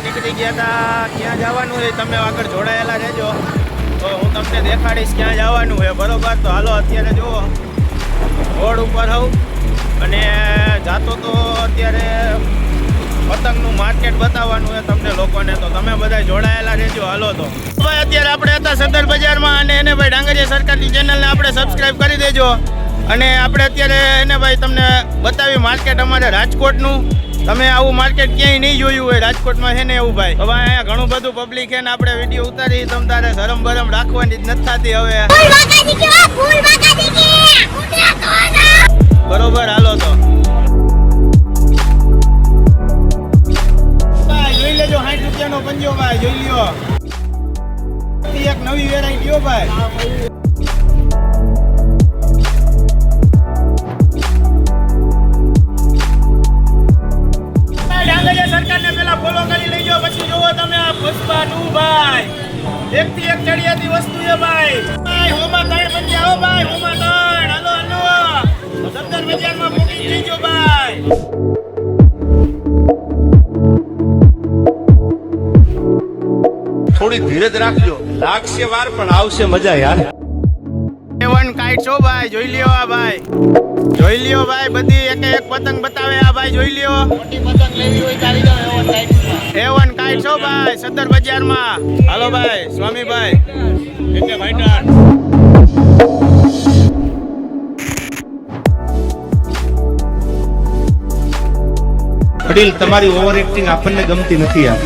આવી ગયા હતા ક્યાં જવાનું છે? તમે આગળ જોડાયેલા રહેજો. તો હું તમને દેખાડીશ ક્યાં જવાનું છે. બરોબર? તો હાલો, અત્યારે જુઓ. રોડ ઉપર હોઉં અને જાતો તો અત્યારે પતંગનું માર્કેટ બતાવવાનું છે તમને લોકોને. તો તમે બધા જોડાયેલા રહેજો. હાલો તો. ભાઈ, અત્યારે આપણે હતા સદર બજારમાં અને એને ભાઈ ડાંગરિયા સરકારની ચેનલને આપણે સબસ્ક્રાઈબ કરી દેજો. અને આપણે અત્યારે એને ભાઈ તમને બતાવી માર્કેટ અમારે રાજકોટનું. તમે આવું માર્કેટ ક્યાંય નહીં જોયું હોય, રાજકોટમાં છે ને એવું ભાઈ. હવે અહીંયા ઘણું બધું પબ્લિક છે ને આપણે વીડિયો ઉતારી તમ તારે ધરમ ભરમ રાખવાની જ નથી થતી હવે. બરોબર, હાલો તો. જોઈ લેજો, સાઠ રૂપિયાનો પંજો, ભાઈ, જોઈ લ્યો. એક નવી વેરાયટી હો ભાઈ. આ ભાઈ એક થી એક ચડિયાતી વસ્તુ છે ભાઈ. ભાઈ, હોમાં ત્રણ પંજા હો ભાઈ, હોમાં ત્રણ. હાલો હાલો. સત્તર બજારમાં મૂકી થઈ ભાઈ. થોડી ધીરજ રાખજો. લાગશે વાર, પણ આવશે મજા, યાર. એવન કાઈટ છો ભાઈ? જોઈ લ્યો આ ભાઈ. જોઈ લ્યો ભાઈ બધી એક એક પતંગ બતાવે આ ભાઈ જોઈ લ્યો. મોટી પતંગ લેવી હોય તારી જાવ એવન કાઈટ એવન કાઈટ છો ભાઈ સદર બજારમાં? હાલો ભાઈ સ્વામીભાઈ એટલે ભાઈ વડીલ તમારી ઓવર એક્ટિંગ આપણને ગમતી નથી યાર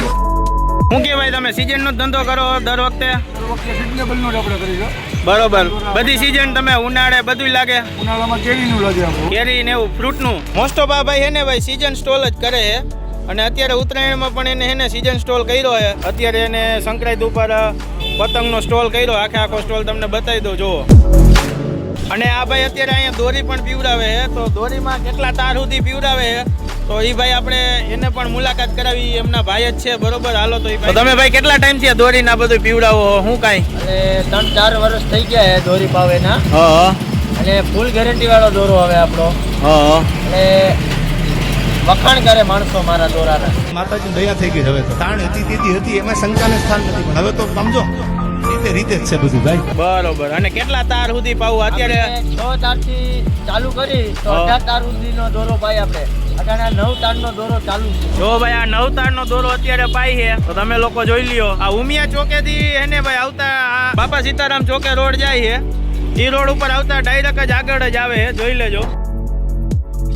શું કે ભાઈ તમે? સીઝન નો ધંધો કરો દર વખતે? બરોબર. બધી સીઝન તમે ઉનાળે બધું લાગે? ઉનાળામાં કેરીનું લાગે કેરી ને એવું ફ્રૂટનું મોસ્ટ ઓફ આ ભાઈ હે ને ભાઈ સીઝન સ્ટોલ જ કરે છે અને અત્યારે ઉત્તરાયણમાં પણ એને હે ને સીઝન સ્ટોલ કર્યો છે અત્યારે એને સંક્રાંત ઉપર પતંગનો સ્ટોલ કર્યો. આખે આખો સ્ટોલ તમને બતાવી દઉં જુઓ. અને આ ભાઈ અત્યારે અહીંયા દોરી પણ પીવડાવે છે તો દોરીમાં કેટલા તાર સુધી પીવડાવે છે તો એ ભાઈ આપણે એને પણ મુલાકાત કરાવી એમના ભાઈ જ છે બરોબર? હાલો તો તમે ભાઈ કેટલા ટાઈમથી દોરી ના બધું પીવડાવો હું? કાંઈ? અને ત્રણ ચાર વર્ષ થઈ ગયા છે દોરી પાવેના હા અને ફૂલ ગેરંટી વાળો દોરો હવે આપણો. હા અને વખાણ કરે માણસો મારા દોરાના. માતાજી દયા થઈ ગઈ હવે તો. તાણ હતી તેથી હતી એમાં શંકાને સ્થાન નથી. પણ હવે તો સમજો. રીતે રીતે જ છે બધું ભાઈ. બરોબર. અને કેટલા તાર સુધી પાવું અત્યારે છ તારથી ચાલુ કરી તો અઢાર તાર સુધીનો દોરો પાય આપણે. અત્યારે આ નવ તારનો દોરો ચાલુ છે. જો ભાઈ આ નવતાર નો દોરો અત્યારે પાઈ છે તો તમે લોકો જોઈ લ્યો. આ ઉમિયા ચોકે થી એને ભાઈ આવતા આ બાપા સીતારામ ચોકે રોડ જાય છે. એ રોડ ઉપર આવતા ડાયરેક્ટ જ આગળ જ આવે છે. જોઈ લેજો.